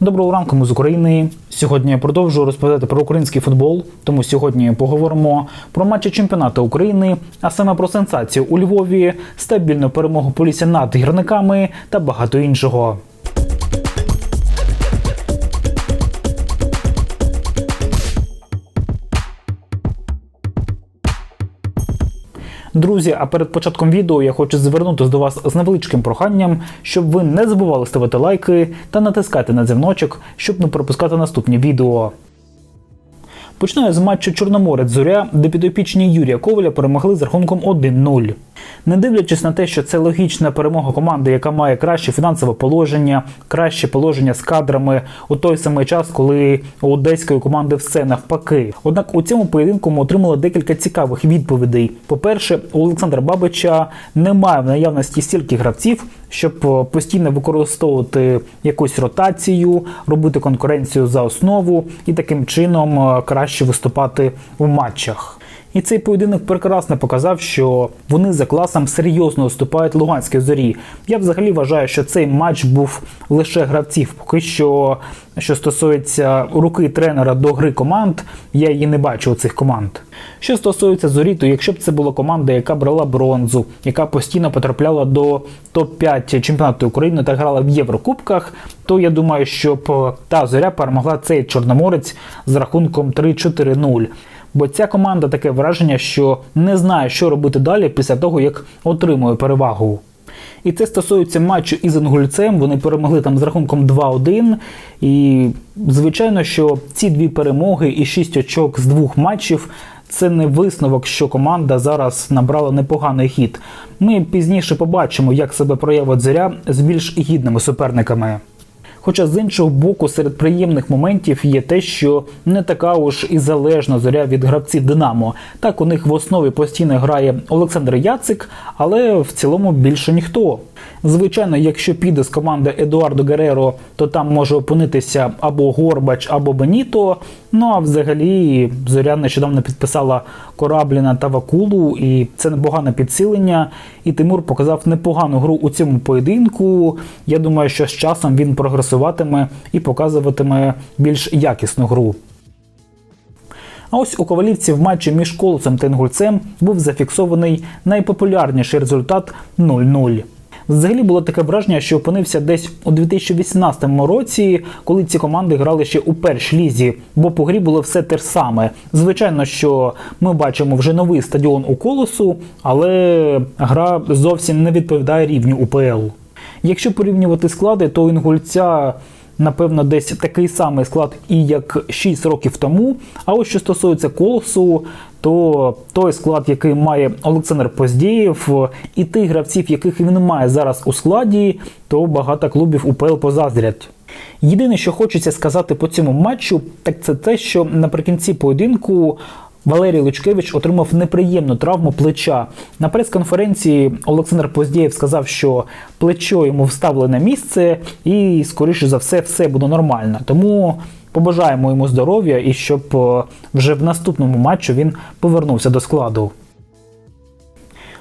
Доброго ранку, ми з України. Сьогодні я продовжую розповідати про український футбол. Тому сьогодні поговоримо про матчі чемпіонату України, а саме про сенсацію у Львові, стабільну перемогу полісся над гірниками та багато іншого. Друзі, а перед початком відео я хочу звернутися до вас з невеличким проханням, щоб ви не забували ставити лайки та натискати на дзвіночок, щоб не пропускати наступні відео. Починаю з матчу Чорноморець Зоря, де підопічні Юрія Коваля перемогли з рахунком 1-0. Не дивлячись на те, що це логічна перемога команди, яка має краще фінансове положення, краще положення з кадрами у той самий час, коли у одеської команди все навпаки. Однак у цьому поєдинку ми отримали декілька цікавих відповідей. По-перше, у Олександра Бабича немає в наявності стільки гравців, щоб е, постійно використовувати якусь ротацію, робити конкуренцію за основу і таким чином е, краще виступати у матчах. І цей поєдинок прекрасно показав, що вони за класом серйозно уступають Луганській зорі. Я взагалі вважаю, що цей матч був лише гравців. Поки що, що стосується руки тренера до гри команд, я її не бачу у цих команд. Що стосується зорі, то якщо б це була команда, яка брала бронзу, яка постійно потрапляла до топ-5 чемпіонату України та грала в Єврокубках, то я думаю, щоб та зоря перемогла цей чорноморець з рахунком 3-4-0. Бо ця команда таке враження, що не знає, що робити далі після того, як отримує перевагу. І це стосується матчу із Інгульцем. Вони перемогли там з рахунком 2-1. І звичайно, що ці дві перемоги і 6 очок з двох матчів. Це не висновок, що команда зараз набрала непоганий хід. Ми пізніше побачимо, як себе проявить зоря з більш гідними суперниками. Хоча з іншого боку, серед приємних моментів є те, що не така уж і залежна зоря від гравців Динамо. Так у них в основі постійно грає Олександр Яцик, але в цілому більше ніхто. Звичайно, якщо піде з команди Едуардо Гереро, то там може опинитися або Горбач, або Беніто. Ну а взагалі зоря нещодавно підписала Корабліна та Вакулу, і це непогане підсилення. І Тимур показав непогану гру у цьому поєдинку. Я думаю, що з часом він прогресуватиме і показуватиме більш якісну гру. А ось у ковалівці в матчі між колосом та інгульцем був зафіксований найпопулярніший результат 0-0. Взагалі було таке враження, що опинився десь у 2018 році, коли ці команди грали ще у першій лізі, бо по грі було все те ж саме. Звичайно, що ми бачимо вже новий стадіон у колосу, але гра зовсім не відповідає рівню УПЛ. Якщо порівнювати склади, то інгульця напевно, десь такий самий склад, і як 6 років тому. А ось що стосується колосу, то той склад, який має Олександр Поздієв, і тих гравців, яких він має зараз у складі, то багато клубів УПЛ позаздрять. Єдине, що хочеться сказати по цьому матчу, так це те, що наприкінці поєдинку Валерій Лучкевич отримав неприємну травму плеча. На прес-конференції Олександр Поздєєв сказав, що плечо йому вставлене місце, і, скоріше за все, все буде нормально. Тому побажаємо йому здоров'я і щоб е, вже в наступному матчі він повернувся до складу.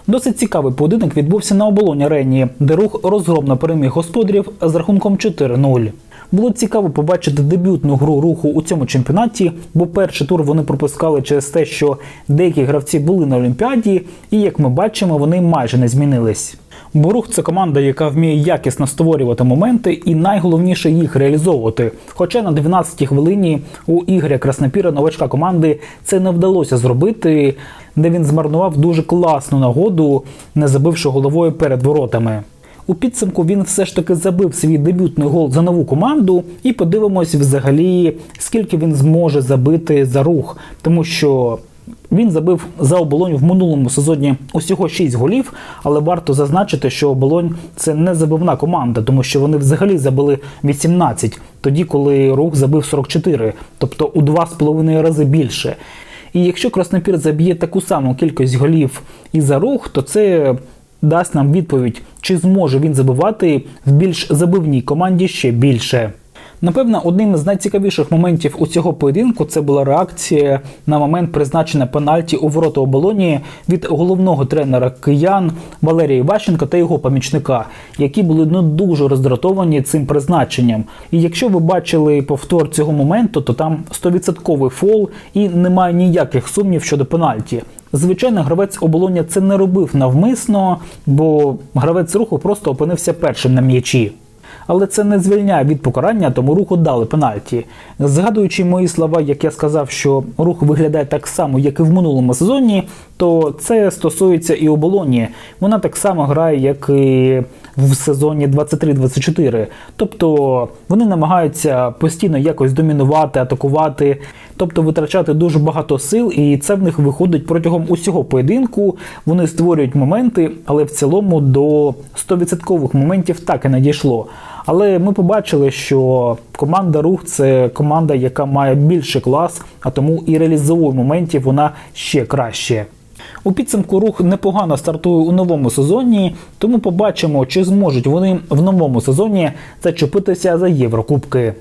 Досить цікавий поєдинок відбувся на оболоні арені, де рух розгромно переміг господарів з рахунком 4-0. Було цікаво побачити дебютну гру руху у цьому чемпіонаті, бо перший тур вони пропускали через те, що деякі гравці були на Олімпіаді, і як ми бачимо, вони майже не змінились. Бо рух це команда, яка вміє якісно створювати моменти і найголовніше їх реалізовувати. Хоча на 12-й хвилині у Ігоря Краснопіра, новачка команди, це не вдалося зробити, де він змарнував дуже класну нагоду, не забивши головою перед воротами. У підсумку він все ж таки забив свій дебютний гол за нову команду, і подивимось взагалі, скільки він зможе забити за рух, тому що. Він забив за оболонь в минулому сезоні усього 6 голів, але варто зазначити, що оболонь це не забивна команда, тому що вони взагалі забили 18, тоді коли рух забив 44, тобто у 2,5 рази більше. І якщо Краснопір заб'є таку саму кількість голів і за рух, то це дасть нам відповідь, чи зможе він забивати в більш забивній команді ще більше. Напевно, одним з найцікавіших моментів у цього поєдинку це була реакція на момент призначення пенальті у ворота оболоні від головного тренера киян Валерія Іващенка та його помічника, які були ну дуже роздратовані цим призначенням. І якщо ви бачили повтор цього моменту, то там 100% фол і немає ніяких сумнів щодо пенальті. Звичайно, гравець оболоня це не робив навмисно, бо гравець руху просто опинився першим на м'ячі. Але це не звільняє від покарання, тому руху дали пенальті. Згадуючи мої слова, як я сказав, що рух виглядає так само, як і в минулому сезоні, то це стосується і оболоні. Вона так само грає, як і в сезоні 23-24. Тобто вони намагаються постійно якось домінувати, атакувати, тобто витрачати дуже багато сил, і це в них виходить протягом усього поєдинку. Вони створюють моменти, але в цілому до 100% моментів так і не дійшло. Але ми побачили, що команда рух це команда, яка має більший клас, а тому і реалізовує моментів вона ще краще. У підсумку рух непогано стартує у новому сезоні, тому побачимо, чи зможуть вони в новому сезоні зачепитися за Єврокубки.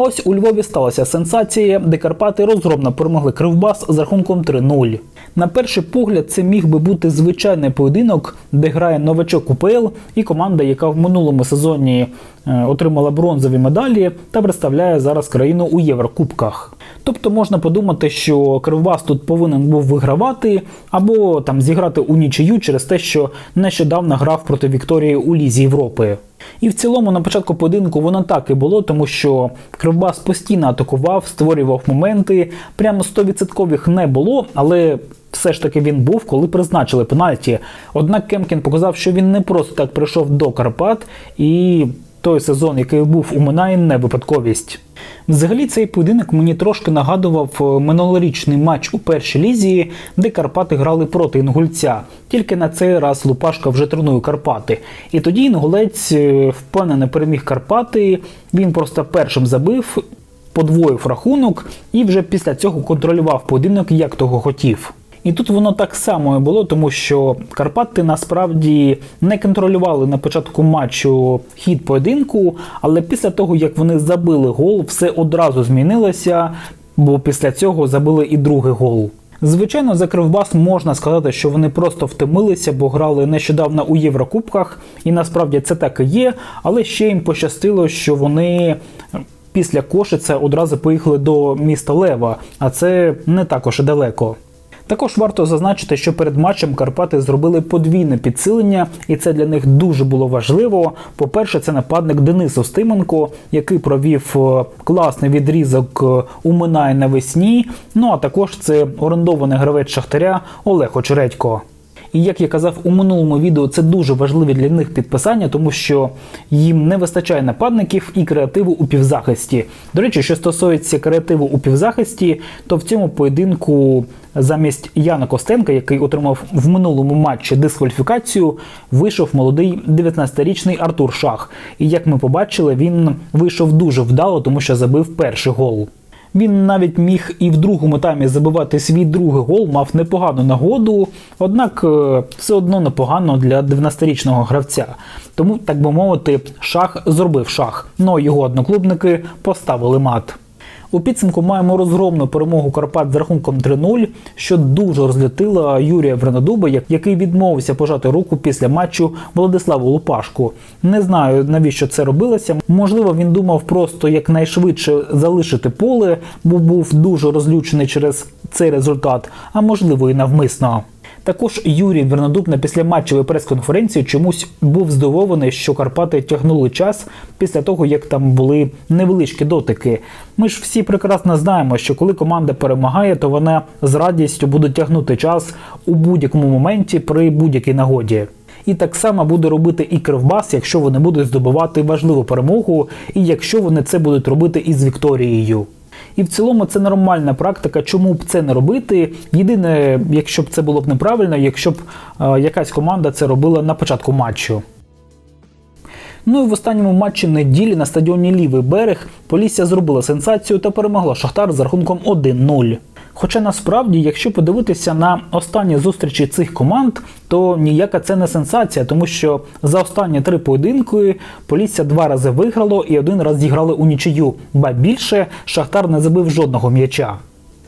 Ось у Львові сталася сенсація, де Карпати розгромно перемогли Кривбас з рахунком 3-0. На перший погляд, це міг би бути звичайний поєдинок, де грає новачок УПЛ і команда, яка в минулому сезоні е, отримала бронзові медалі та представляє зараз країну у Єврокубках. Тобто можна подумати, що Кривбас тут повинен був вигравати або там зіграти у нічию через те, що нещодавно грав проти Вікторії у Лізі Європи. І в цілому на початку поєдинку воно так і було, тому що Кривбас постійно атакував, створював моменти. Прямо 100% не було, але все ж таки він був, коли призначили пенальті. Однак Кемкін показав, що він не просто так прийшов до Карпат, і той сезон, який був у Минаї, не випадковість. Взагалі цей поєдинок мені трошки нагадував е, минулорічний матч у першій лізі, де Карпати грали проти інгульця. Тільки на цей раз Лупашка вже тренує Карпати. І тоді інгулець е, впевнено переміг Карпати. Він просто першим забив, подвоїв рахунок і вже після цього контролював поєдинок, як того хотів. І тут воно так само було, тому що Карпати насправді не контролювали на початку матчу хід поєдинку, але після того, як вони забили гол, все одразу змінилося, бо після цього забили і другий гол. Звичайно, за Кривбас можна сказати, що вони просто втомилися, бо грали нещодавно у Єврокубках, і насправді це так і є. Але ще їм пощастило, що вони після Кошиця одразу поїхали до міста Лева, а це не також і далеко. Також варто зазначити, що перед матчем Карпати зробили подвійне підсилення, і це для них дуже було важливо. По-перше, це нападник Денис Остименко, який провів е, класний відрізок е, у Минай навесні. Ну а також це орендований гравець Шахтаря Олег Очередько. І як я казав у минулому відео, це дуже важливі для них підписання, тому що їм не вистачає нападників і креативу у півзахисті. До речі, що стосується креативу у півзахисті, то в цьому поєдинку замість Яна Костенка, який отримав в минулому матчі дискваліфікацію, вийшов молодий 19-річний Артур Шах. І як ми побачили, він вийшов дуже вдало, тому що забив перший гол. Він навіть міг і в другому таймі забивати свій другий гол, мав непогану нагоду, однак е, все одно непогано для 19-річного гравця. Тому, так би мовити, шах зробив шах. Но його одноклубники поставили мат. У підсумку маємо розгромну перемогу Карпат з рахунком 3-0, що дуже розлютила Юрія Вренодуба, який відмовився пожати руку після матчу Владиславу Лупашку. Не знаю навіщо це робилося. Можливо, він думав просто якнайшвидше залишити поле, бо був дуже розлючений через цей результат, а можливо і навмисно. Також Юрій Вернодуб на післяматчевій прес-конференції чомусь був здивований, що Карпати тягнули час після того, як там були невеличкі дотики. Ми ж всі прекрасно знаємо, що коли команда перемагає, то вона з радістю буде тягнути час у будь-якому моменті при будь-якій нагоді. І так само буде робити і Кривбас, якщо вони будуть здобувати важливу перемогу, і якщо вони це будуть робити із Вікторією. І в цілому це нормальна практика. Чому б це не робити? Єдине, якщо б це було б неправильно, якщо б е, якась команда це робила на початку матчу. Ну і в останньому матчі неділі на стадіоні Лівий берег Полісся зробила сенсацію та перемогла Шахтар з рахунком 1-0. Хоча насправді, якщо подивитися на останні зустрічі цих команд, то ніяка це не сенсація, тому що за останні три поєдинки Полісся два рази виграло і один раз зіграли у нічию, ба більше Шахтар не забив жодного м'яча.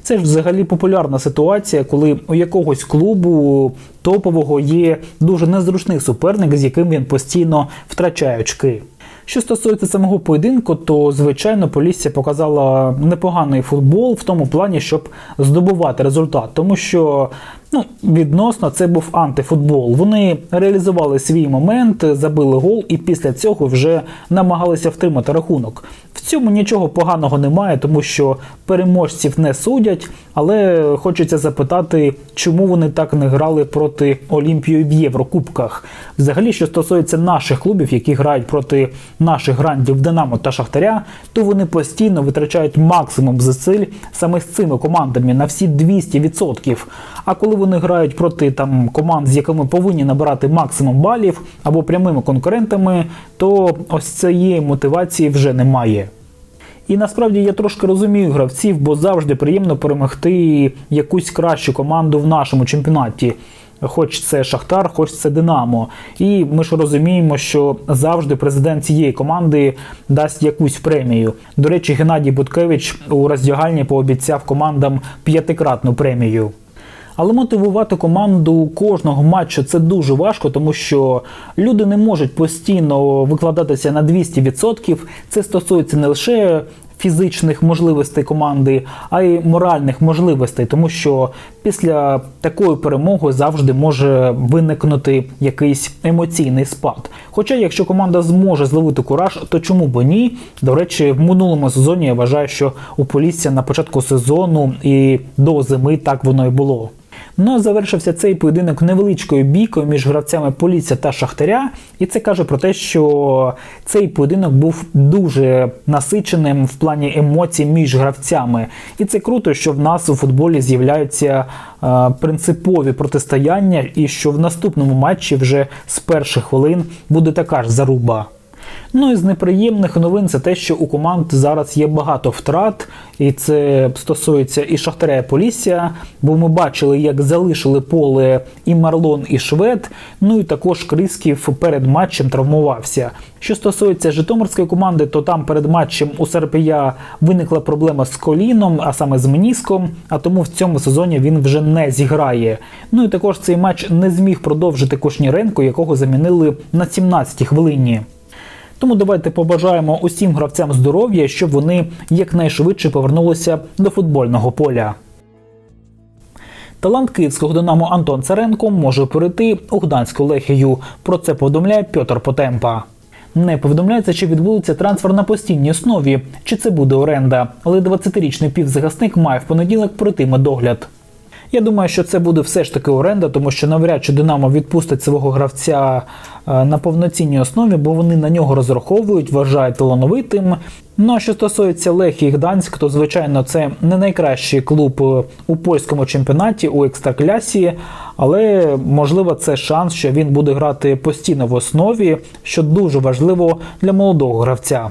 Це ж взагалі популярна ситуація, коли у якогось клубу топового є дуже незручний суперник, з яким він постійно втрачає очки. Що стосується самого поєдинку, то звичайно Полісся показала непоганий футбол в тому плані, щоб здобувати результат, тому що ну відносно це був антифутбол. Вони реалізували свій момент, забили гол, і після цього вже намагалися втримати рахунок. В цьому нічого поганого немає, тому що переможців не судять. Але хочеться запитати, чому вони так не грали проти Олімпії в Єврокубках. Взагалі, що стосується наших клубів, які грають проти наших грандів Динамо та Шахтаря, то вони постійно витрачають максимум зусиль саме з цими командами на всі 200%. А коли вони грають проти там команд, з якими повинні набирати максимум балів або прямими конкурентами, то ось цієї мотивації вже немає. І насправді я трошки розумію гравців, бо завжди приємно перемогти якусь кращу команду в нашому чемпіонаті. Хоч це Шахтар, хоч це Динамо. І ми ж розуміємо, що завжди президент цієї команди дасть якусь премію. До речі, Геннадій Буткевич у роздягальні пообіцяв командам п'ятикратну премію. Але мотивувати команду кожного матчу це дуже важко, тому що люди не можуть постійно викладатися на 200%. Це стосується не лише фізичних можливостей команди, а й моральних можливостей, тому що після такої перемоги завжди може виникнути якийсь емоційний спад. Хоча, якщо команда зможе зловити кураж, то чому б ні? До речі, в минулому сезоні я вважаю, що у Полісся на початку сезону і до зими так воно і було. Ну а завершився цей поєдинок невеличкою бійкою між гравцями Полісся та Шахтаря, і це каже про те, що цей поєдинок був дуже насиченим в плані емоцій між гравцями. І це круто, що в нас у футболі з'являються е, принципові протистояння, і що в наступному матчі вже з перших хвилин буде така ж заруба. Ну і з неприємних новин це те, що у команд зараз є багато втрат, і це стосується і Шахтаря і Полісся, бо ми бачили, як залишили поле і Марлон, і Швед. Ну і також Крисків перед матчем травмувався. Що стосується Житомирської команди, то там перед матчем у Серпія виникла проблема з коліном, а саме з меніском, а тому в цьому сезоні він вже не зіграє. Ну і також цей матч не зміг продовжити Кушніренко, якого замінили на 17-й хвилині. Тому давайте побажаємо усім гравцям здоров'я, щоб вони якнайшвидше повернулися до футбольного поля. Талант київського динамо Антон Царенко може перейти у Гданську лехію. Про це повідомляє Пьотр Потемпа. Не повідомляється, чи відбудеться трансфер на постійній основі, чи це буде оренда. Але 20-річний півзахисник має в понеділок пройти медогляд. Я думаю, що це буде все ж таки оренда, тому що навряд чи Динамо відпустить свого гравця е, на повноцінній основі, бо вони на нього розраховують, вважають талановитим. Ну а що стосується Лехії і Гданськ, то звичайно це не найкращий клуб е, у польському чемпіонаті у екстраклясі, але можливо це шанс, що він буде грати постійно в основі, що дуже важливо для молодого гравця.